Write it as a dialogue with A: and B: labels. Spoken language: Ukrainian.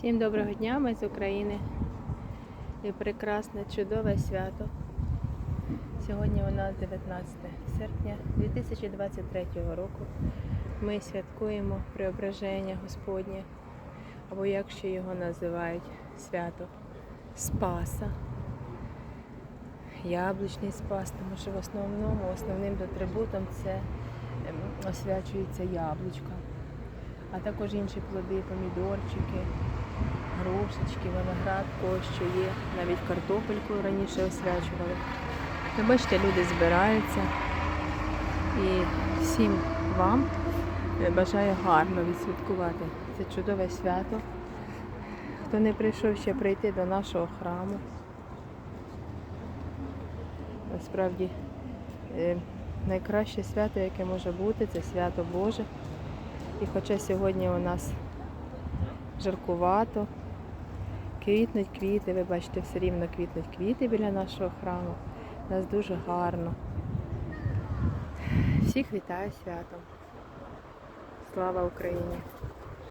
A: Всім доброго дня, ми з України. І прекрасне, чудове свято. Сьогодні у нас 19 серпня 2023 року. Ми святкуємо Преображення Господнє, або як ще його називають, свято Спаса. Яблучний спас, тому що в основному основним атрибутом це ем, освячується яблучко, а також інші плоди, помідорчики, грушечки, виноград, що є. Навіть картопельку раніше освячували. Ви бачите, люди збираються. І всім вам бажаю гарно відсвяткувати це чудове свято. Хто не прийшов ще прийти до нашого храму. Насправді е, найкраще свято, яке може бути, це свято Боже. І хоча сьогодні у нас жаркувато, квітнуть квіти, ви бачите, все рівно квітнуть квіти біля нашого храму. У нас дуже гарно. Всіх вітаю святом. Слава Україні!